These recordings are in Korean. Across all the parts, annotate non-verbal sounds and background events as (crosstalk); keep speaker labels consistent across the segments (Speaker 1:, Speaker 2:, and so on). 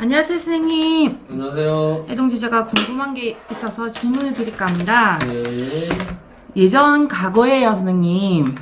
Speaker 1: 안녕하세요, 선생님.
Speaker 2: 안녕하세요.
Speaker 1: 애동지자가 궁금한 게 있어서 질문을 드릴까 합니다.
Speaker 2: 네.
Speaker 1: 예전 과거에요, 선생님. (laughs)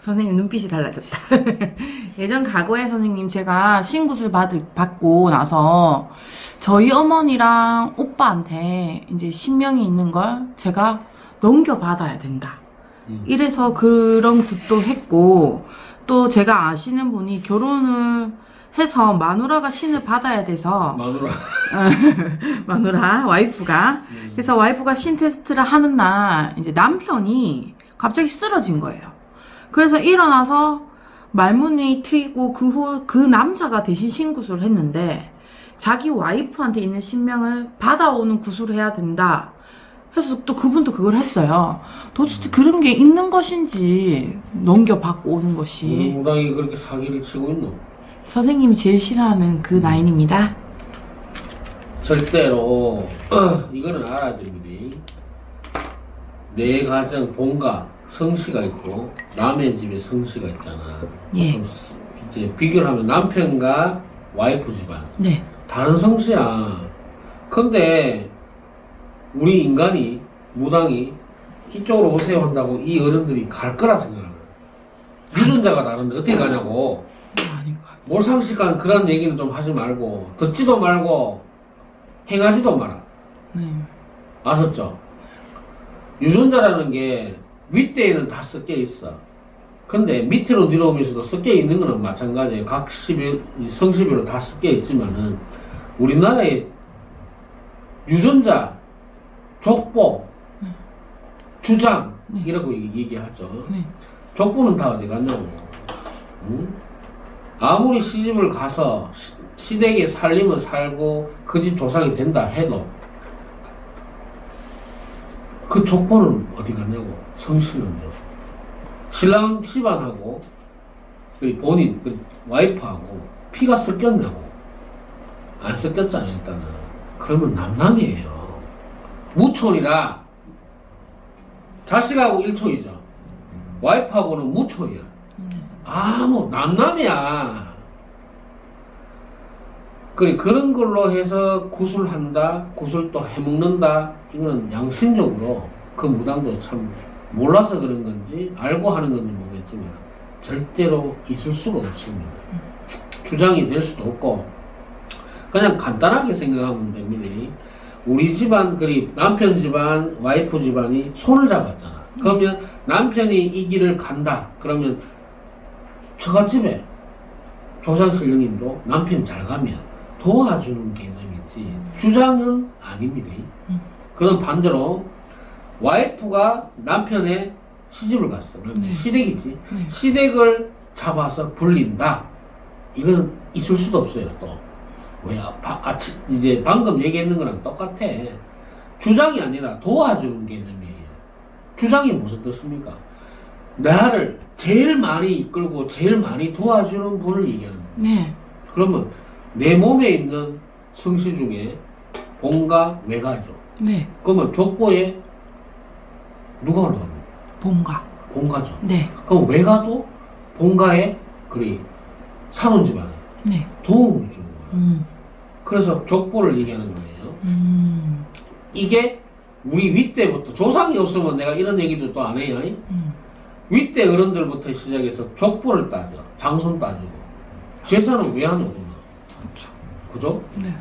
Speaker 1: 선생님 눈빛이 달라졌다. (laughs) 예전 과거에 선생님 제가 신굿을 받, 받고 나서 저희 어머니랑 오빠한테 이제 신명이 있는 걸 제가 넘겨받아야 된다.
Speaker 2: 음.
Speaker 1: 이래서 그런 굿도 했고 또 제가 아시는 분이 결혼을 해서 마누라가 신을 받아야 돼서
Speaker 2: 마누라. (laughs)
Speaker 1: 마누라 와이프가 그래서 와이프가 신 테스트를 하는 날 이제 남편이 갑자기 쓰러진 거예요. 그래서 일어나서 말문이 트이고 그 후 그 남자가 대신 신구술을 했는데 자기 와이프한테 있는 신명을 받아오는 구술을 해야 된다. 해서 또 그분도 그걸 했어요. 도대체 그런 게 있는 것인지 넘겨받고 오는 것이
Speaker 2: 무당이 그렇게 사기를 치고 있노?
Speaker 1: 선생님이 제일 싫어하는 그 라인입니다.
Speaker 2: 절대로 (clears throat) 이거는 알아야 됩니다. 내 가정 본가 성씨가 있고 남의 집에 성씨가 있잖아.
Speaker 1: 예.
Speaker 2: 그럼 스- 이제 비교를 하면 남편과 와이프 집안
Speaker 1: 네.
Speaker 2: 다른 성씨야. 근데 우리 인간이 무당이 이쪽으로 오세요 한다고 이 어른들이 갈 거라 생각하는 거야. 유전자가 다른데 어떻게 가냐고.
Speaker 1: 아닌 것 같아요.
Speaker 2: 몰상식간 그런 얘기는 좀 하지 말고 듣지도 말고 행하지도 마라.
Speaker 1: 네.
Speaker 2: 아셨죠? 유전자라는 게 윗대에는 다 섞여 있어. 근데 밑으로 내려오면서도 섞여 있는 거는 마찬가지예요. 각 시별, 이 성시별로 다 섞여 있지만은 우리나라의 유전자, 족보, 주장
Speaker 1: 네.
Speaker 2: 이라고 얘기- 얘기하죠.
Speaker 1: 네.
Speaker 2: 족보는 다 어디 갔냐고. 응? 아무리 시집을 가서 시, 시댁에 살림을 살고 그 집 조상이 된다 해도 그 족보는 어디 갔냐고. 성씨는요. 신랑 집안하고 그리고 본인, 그 와이프하고 피가 섞였냐고. 안 섞였잖아요, 일단은. 그러면 남남이에요. 무촌이라 자식하고 일촌이죠. 와이프하고는 무촌이야. 아무 남남이야. 그래 그런 걸로 해서 구슬한다, 구슬 또 해먹는다. 이거는 양심적으로 그 무당도 참 몰라서 그런 건지 알고 하는 건지 모르겠지만 절대로 있을 수가 없습니다. 주장이 될 수도 없고 그냥 간단하게 생각하면 됩니다. 우리 집안 그리 남편 집안, 와이프 집안이 손을 잡았잖아. 그러면 남편이 이 길을 간다. 그러면 처갓집에 조상신령님도 남편이 잘 가면 도와주는 개념이지 주장은 아닙니다.
Speaker 1: 음.
Speaker 2: 그런 반대로 와이프가 남편의 시집을 갔어.
Speaker 1: 네.
Speaker 2: 시댁이지.
Speaker 1: 네.
Speaker 2: 시댁을 잡아서 불린다. 이건 있을 수도 없어요. 또 왜? 아, 바- 아, 치- 이제 방금 얘기했는 거랑 똑같아. 주장이 아니라 도와주는 개념이에요. 주장이 무슨 뜻입니까? 나를 제일 많이 이끌고 제일 많이 도와주는 분을 얘기하는 거예요.
Speaker 1: 네.
Speaker 2: 그러면 내 몸에 있는 성씨 중에 본가, 외가죠.
Speaker 1: 네.
Speaker 2: 그러면 족보에 누가 올라갑니까?
Speaker 1: 본가.
Speaker 2: 본가죠.
Speaker 1: 네.
Speaker 2: 그럼 외가도 본가에 그리 사돈 집안에
Speaker 1: 네.
Speaker 2: 도움을 주는 거예요.
Speaker 1: 음.
Speaker 2: 그래서 족보를 얘기하는 거예요.
Speaker 1: 음.
Speaker 2: 이게 우리 윗대부터 조상이 없으면 내가 이런 얘기도 또 안 해요.
Speaker 1: 음.
Speaker 2: 윗대 어른들부터 시작해서 족보를 따져, 장손 따지고 제사는 왜 하냐고.
Speaker 1: 그렇죠.
Speaker 2: 그죠?
Speaker 1: 네.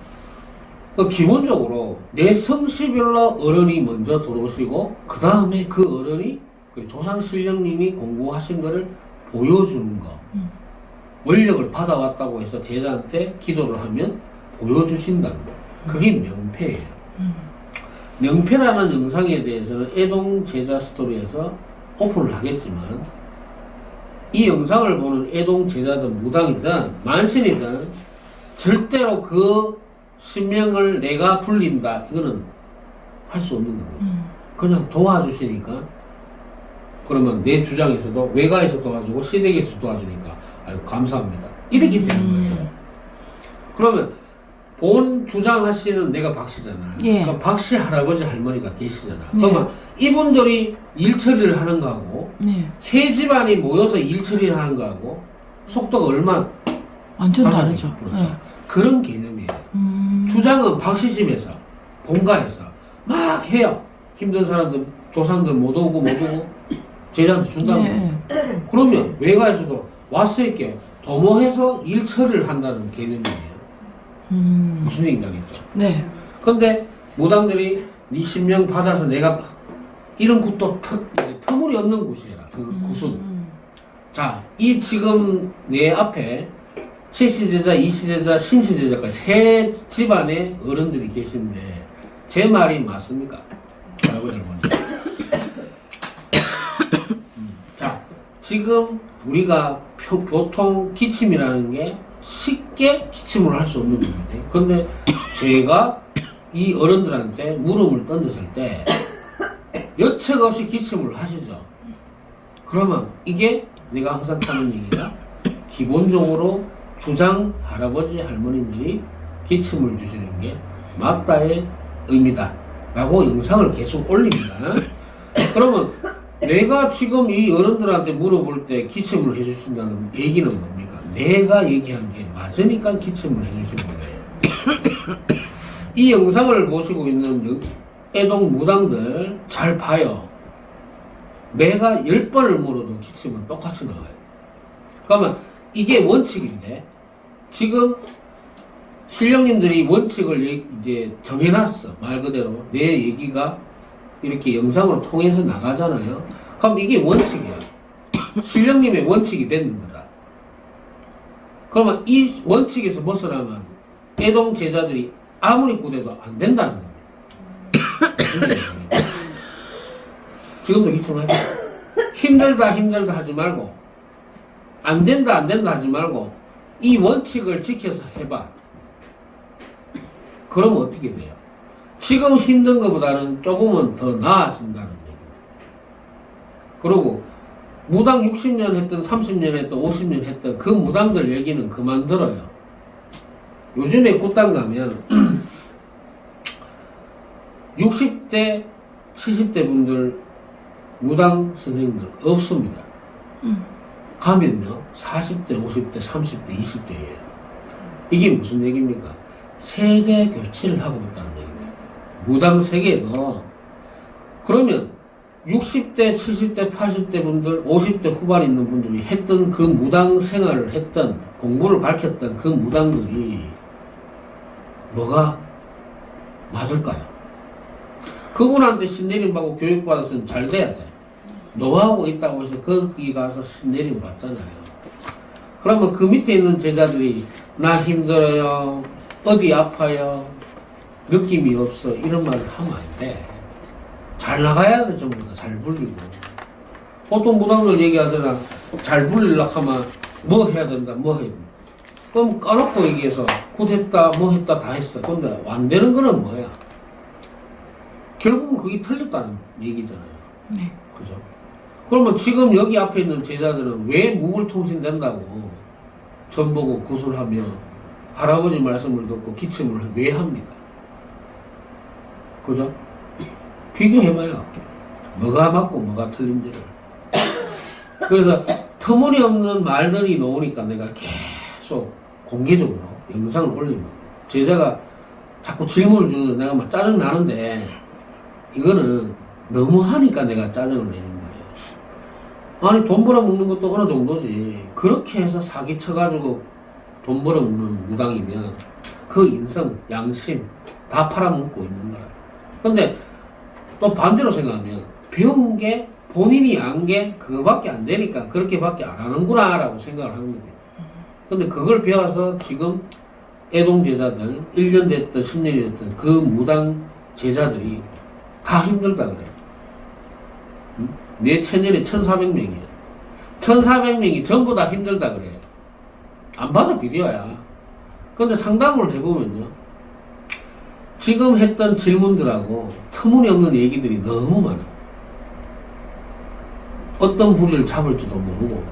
Speaker 2: 그 기본적으로 내 성씨별로 어른이 먼저 들어오시고 그 다음에 그 어른이 그 조상 신령님이 공부하신 거를 보여주는 거.
Speaker 1: 음.
Speaker 2: 원력을 받아왔다고 해서 제자한테 기도를 하면 보여주신다는 거. 그게 명패예요.
Speaker 1: 음.
Speaker 2: 명패라는 영상에 대해서는 애동 제자 스토리에서 오픈을 하겠지만 이 영상을 보는 애동 제자든 무당이든 만신이든 절대로 그 신명을 내가 불린다 이거는 할 수 없는 거예요.
Speaker 1: 음.
Speaker 2: 그냥 도와주시니까 그러면 내 주장에서도 외가에서 도와주고 시댁에서 도와주니까 아유 감사합니다 이렇게 되는
Speaker 1: 음.
Speaker 2: 거예요. 그러면 본 주장하시는 내가 박씨잖아.
Speaker 1: 예.
Speaker 2: 그러니까 박씨 할아버지 할머니가 계시잖아.
Speaker 1: 네.
Speaker 2: 그러면 이분들이 일 처리를 하는 거하고
Speaker 1: 네.
Speaker 2: 세 집안이 모여서 일 처리를 하는 거하고 속도가 얼마
Speaker 1: 완전. 다르죠.
Speaker 2: 그렇죠.
Speaker 1: 네.
Speaker 2: 그런 개념이에요.
Speaker 1: 음.
Speaker 2: 주장은 박시집에서 본가에서 막 해요. 힘든 사람들 조상들 못 오고 못 오고 (coughs) 제자한테 준다고.
Speaker 1: 네.
Speaker 2: 그러면 외가에서도 왔을 게 도모해서 일 처리를 한다는 개념이에요.
Speaker 1: 음.
Speaker 2: 무슨 알겠죠?
Speaker 1: 네.
Speaker 2: 근데 무당들이 네 신명 받아서 내가 이런 곳도 터, 이제 터무니없는 곳이라 그 구순.
Speaker 1: 음.
Speaker 2: 자, 이 지금 내 앞에 최시제자, 이시제자, 신시제자까지 세 집안의 어른들이 계신데 제 말이 맞습니까? 라고 할머니. 음, 자, 지금 우리가 표- 보통 기침이라는 게 쉽게 기침을 할 수 없는 거거든요. 근데 제가 이 어른들한테 물음을 던졌을 때 여책 없이 기침을 하시죠. 그러면 이게 내가 항상 하는 얘기가 기본적으로 주장 할아버지 할머님들이 기침을 주시는 게 맞다의 의미다 라고 영상을 계속 올립니다 그러면 내가 지금 이 어른들한테 물어볼 때 기침을 해주신다는 얘기는 뭡니까 내가 얘기한 게 맞으니까 기침을 해주시는 거예요 이 영상을 보시고 있는 여- 애동 무당들 잘 봐요 매가 10번을 물어도 기침은 똑같이 나와요. 그러면 이게 원칙인데 지금 신령님들이 원칙을 얘- 이제 정해놨어. 말 그대로 내 얘기가 이렇게 영상으로 통해서 나가잖아요. 그럼 이게 원칙이야. 신령님의 원칙이 되는 거다. 그러면 이 원칙에서 벗어나면 애동 제자들이 아무리 꾸대도 안 된다는 겁니다. (laughs) 지금도 기침하죠. 힘들다 힘들다 하지 말고 안 된다 안 된다 하지 말고 이 원칙을 지켜서 해봐. 그러면 어떻게 돼요? 지금 힘든 것보다는 조금은 더 나아진다는 얘기입니다. 그리고 무당 60년 했던 30년 했던 50년 했던 그 무당들 얘기는 그만 들어요. 요즘에 꽃당 가면 (clears throat) 60대 70대 분들 무당 선생님들 없습니다.
Speaker 1: 음.
Speaker 2: 가면요, 40대, 50대, 30대, 20대예요. 이게 무슨 얘기입니까? 세대 교체를 하고 있다는 얘기입니다. 무당 세계도 그러면 60대, 70대, 80대 분들, 50대 후반 있는 분들이 했던 그 무당 생활을 했던 공부를 밝혔던 그 무당들이 뭐가 맞을까요? 그분한테 신내림 받고 교육받았으면 잘 돼야 돼. 노하우가 있다고 해서 거기 가서 신내림 받잖아요. 그러면 그 밑에 있는 제자들이 나 힘들어요. 어디 아파요. 느낌이 없어. 이런 말을 하면 안 돼. 잘 나가야 돼, 전부 다. 잘 불리고. 보통 무당들 얘기하잖아. 잘 불리려고 하면 뭐 해야 된다, 뭐 해야 된다. 그럼 까놓고 얘기해서 굿 했다, 뭐 했다, 다 했어. 근데 안 되는 거는 뭐야? 결국은 그게 틀렸다는 얘기잖아요.
Speaker 1: 네.
Speaker 2: 그죠? 그러면 지금 여기 앞에 있는 제자들은 왜 무불통신 된다고 전보고 구술하며 할아버지 말씀을 듣고 기침을 왜 합니까? 그죠? 비교해봐요. 뭐가 맞고 뭐가 틀린지를. 그래서 터무니없는 말들이 나오니까 내가 계속 공개적으로 영상을 거예요. 제자가 자꾸 질문을 주는데 내가 막 짜증 나는데 이거는 너무 하니까 내가 짜증을 내는 거예요. 아니 돈 벌어먹는 것도 어느 정도지. 그렇게 해서 사기 쳐가지고 돈 벌어먹는 무당이면 그 인성, 양심 다 팔아먹고 있는 거라. 근데 또 반대로 생각하면 배운 게 본인이 안 게 그거밖에 안 되니까 그렇게밖에 안 하는구나 라고 생각을 하는 겁니다. 근데 그걸 배워서 지금 애동 제자들 1년 됐든 10년이 됐든 그 무당 제자들이 다 힘들다 그래요. 응? 내 체년이 1,400명이에요. 1,400명이 전부 다 힘들다 그래요. 안 봐도 비디오야. 근데 상담을 해보면요. 지금 했던 질문들하고 터무니없는 얘기들이 너무 많아. 어떤 부리를 잡을지도 모르고,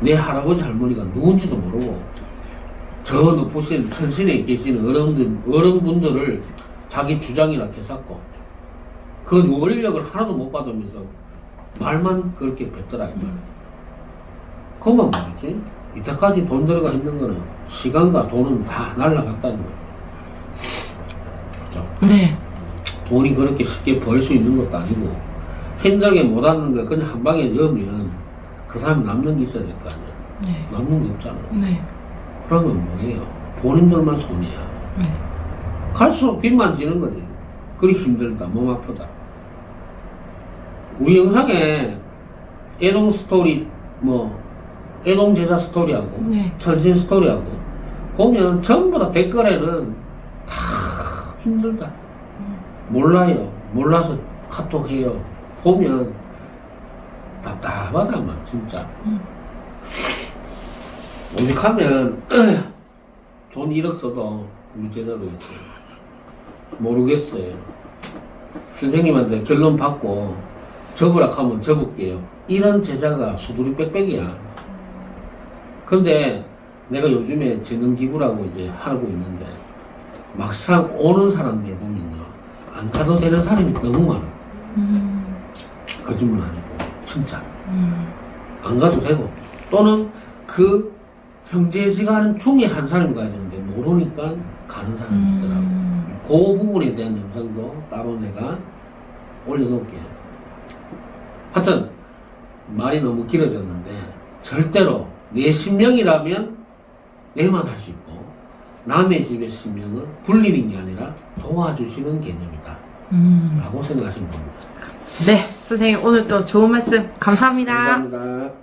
Speaker 2: 내 할아버지 할머니가 누군지도 모르고, 저 높으신 천신에 계시는 어른들, 어른분들을 자기 주장이라 해쌌고, 그 원력을 하나도 못 받으면서 말만 그렇게 뱉더라, 이 말. 그만 말이지. 이때까지 돈 들어가 했는 거는 시간과 돈은 다 날라갔다는 거죠. 그죠?
Speaker 1: 네.
Speaker 2: 돈이 그렇게 쉽게 벌 수 있는 것도 아니고 힘들게 못 하는 거 그냥 한 방에 넣으면 그 다음에 남는 게 있어야 될 거 아니야.
Speaker 1: 네.
Speaker 2: 남는 게 없잖아.
Speaker 1: 네.
Speaker 2: 그러면 뭐예요? 본인들만 손해야.
Speaker 1: 네.
Speaker 2: 갈수록 빚만 지는 거지. 그리 힘들다, 몸 아프다. 우리 영상에 애동 스토리, 뭐, 애동 제자 스토리하고,
Speaker 1: 네.
Speaker 2: 천신 스토리하고, 보면 전부 다 댓글에는 다 힘들다. 몰라요. 몰라서 카톡 해요. 보면 답답하다, 막, 진짜.
Speaker 1: 음.
Speaker 2: 오직하면 (clears throat) 돈 1억 써도 우리 제자도. 모르겠어요. 선생님한테 결론 받고 접으라 하면 접을게요. 이런 제자가 수두리 빽빽이야. 근데 내가 요즘에 재능 기부라고 이제 하고 있는데 막상 오는 사람들 보면요. 안 가도 되는 사람이 너무 많아.
Speaker 1: 음.
Speaker 2: 거짓말 아니고 진짜.
Speaker 1: 음.
Speaker 2: 안 가도 되고 또는 그 형제지간은 중에 한 사람이 가야 되는데 모르니까 가는 사람이 있더라고.
Speaker 1: 음.
Speaker 2: 그 부분에 대한 영상도 따로 내가 올려놓을게요. 하여튼 말이 너무 길어졌는데 절대로 내 신명이라면 내만 할 수 있고 남의 집의 신명은 불리는 게 아니라 도와주시는 개념이다.
Speaker 1: 음.
Speaker 2: 라고 생각하시면 됩니다.
Speaker 1: 네. 선생님 오늘 또 좋은 말씀 감사합니다.
Speaker 2: 감사합니다.